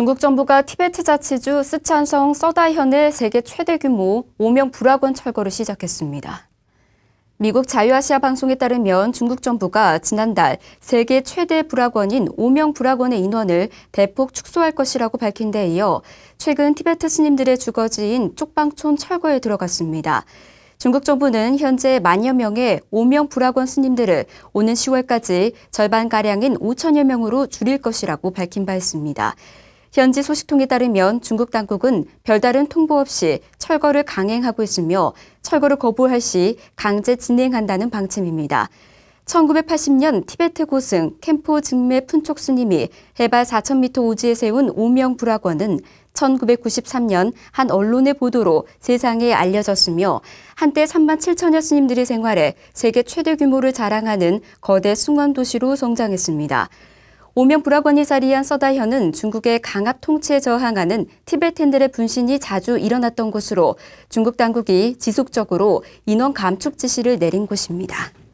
중국 정부가 티베트 자치주 스촨성 서다현의 세계 최대 규모 오명 불화권 철거를 시작했습니다. 미국 자유아시아 방송에 따르면 중국 정부가 지난달 세계 최대 불화권인 오명 불화권의 인원을 대폭 축소할 것이라고 밝힌 데 이어 최근 티베트 스님들의 주거지인 쪽방촌 철거에 들어갔습니다. 중국 정부는 현재 만여 명의 오명 불화권 스님들을 오는 10월까지 절반가량인 5천여 명으로 줄일 것이라고 밝힌 바 있습니다. 현지 소식통에 따르면 중국 당국은 별다른 통보 없이 철거를 강행하고 있으며 철거를 거부할 시 강제 진행한다는 방침입니다. 1980년 티베트 고승 캠포 증매 푼촉 스님이 해발 4,000m 오지에 세운 오명 불화권은 1993년 한 언론의 보도로 세상에 알려졌으며 한때 3만 7천여 스님들이 생활해 세계 최대 규모를 자랑하는 거대 숭원 도시로 성장했습니다. 오명 불화권이 자리한 서다현은 중국의 강압 통치에 저항하는 티베탄들의 분신이 자주 일어났던 곳으로 중국 당국이 지속적으로 인원 감축 지시를 내린 곳입니다.